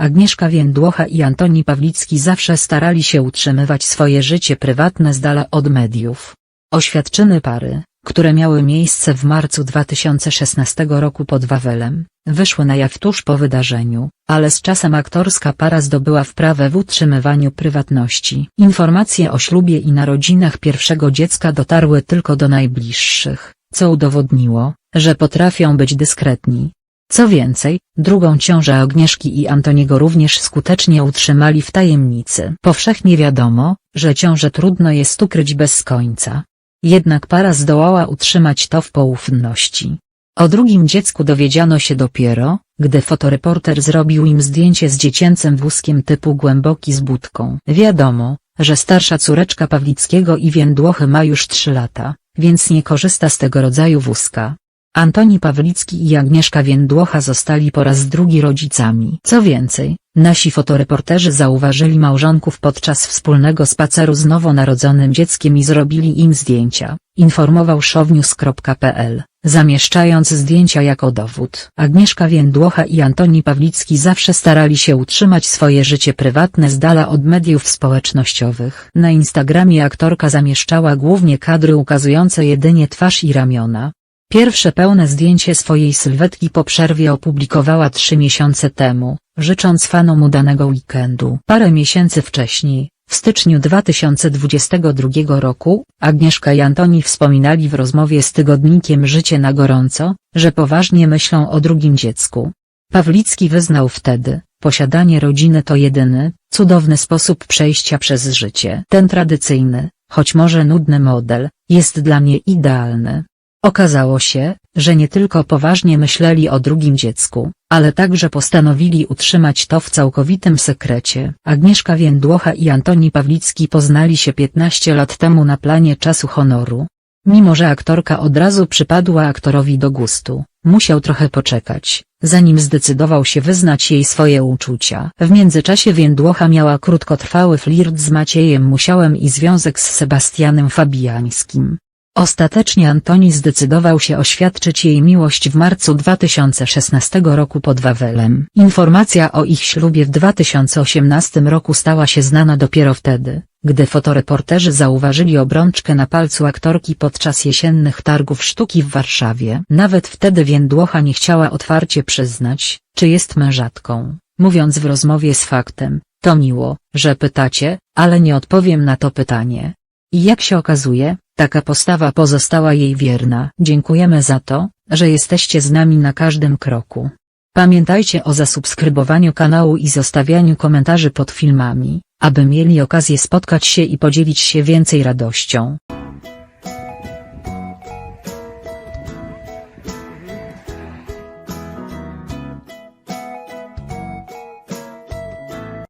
Agnieszka Więdłocha i Antoni Pawlicki zawsze starali się utrzymywać swoje życie prywatne z dala od mediów. Oświadczyny pary, które miały miejsce w marcu 2016 roku pod Wawelem, wyszły na jaw tuż po wydarzeniu, ale z czasem aktorska para zdobyła wprawę w utrzymywaniu prywatności. Informacje o ślubie i narodzinach pierwszego dziecka dotarły tylko do najbliższych, co udowodniło, że potrafią być dyskretni. Co więcej, drugą ciążę Agnieszki i Antoniego również skutecznie utrzymali w tajemnicy. Powszechnie wiadomo, że ciążę trudno jest ukryć bez końca. Jednak para zdołała utrzymać to w poufności. O drugim dziecku dowiedziano się dopiero, gdy fotoreporter zrobił im zdjęcie z dziecięcym wózkiem typu głęboki z budką. Wiadomo, że starsza córeczka Pawlickiego i Więdłochy ma już 3 lata, więc nie korzysta z tego rodzaju wózka. Antoni Pawlicki i Agnieszka Więdłocha zostali po raz drugi rodzicami. Co więcej, nasi fotoreporterzy zauważyli małżonków podczas wspólnego spaceru z nowonarodzonym dzieckiem i zrobili im zdjęcia, informował shownews.pl, zamieszczając zdjęcia jako dowód. Agnieszka Więdłocha i Antoni Pawlicki zawsze starali się utrzymać swoje życie prywatne z dala od mediów społecznościowych. Na Instagramie aktorka zamieszczała głównie kadry ukazujące jedynie twarz i ramiona, Pierwsze pełne zdjęcie swojej sylwetki po przerwie opublikowała trzy miesiące temu, życząc fanom udanego weekendu. Parę miesięcy wcześniej, w styczniu 2022 roku, Agnieszka i Antoni wspominali w rozmowie z tygodnikiem Życie na gorąco, że poważnie myślą o drugim dziecku. Pawlicki wyznał wtedy, posiadanie rodziny to jedyny, cudowny sposób przejścia przez życie. Ten tradycyjny, choć może nudny model, jest dla mnie idealny. Okazało się, że nie tylko poważnie myśleli o drugim dziecku, ale także postanowili utrzymać to w całkowitym sekrecie. Agnieszka Więdłocha i Antoni Pawlicki poznali się 15 lat temu na planie czasu honoru. Mimo że aktorka od razu przypadła aktorowi do gustu, musiał trochę poczekać, zanim zdecydował się wyznać jej swoje uczucia. W międzyczasie Więdłocha miała krótkotrwały flirt z Maciejem Musiałem i związek z Sebastianem Fabiańskim. Ostatecznie Antoni zdecydował się oświadczyć jej miłość w marcu 2016 roku pod Wawelem. Informacja o ich ślubie w 2018 roku stała się znana dopiero wtedy, gdy fotoreporterzy zauważyli obrączkę na palcu aktorki podczas jesiennych targów sztuki w Warszawie. Nawet wtedy Więdłocha nie chciała otwarcie przyznać, czy jest mężatką, mówiąc w rozmowie z faktem, to miło, że pytacie, ale nie odpowiem na to pytanie. I jak się okazuje, taka postawa pozostała jej wierna. Dziękujemy za to, że jesteście z nami na każdym kroku. Pamiętajcie o zasubskrybowaniu kanału i zostawianiu komentarzy pod filmami, aby mieli okazję spotkać się i podzielić się więcej radością.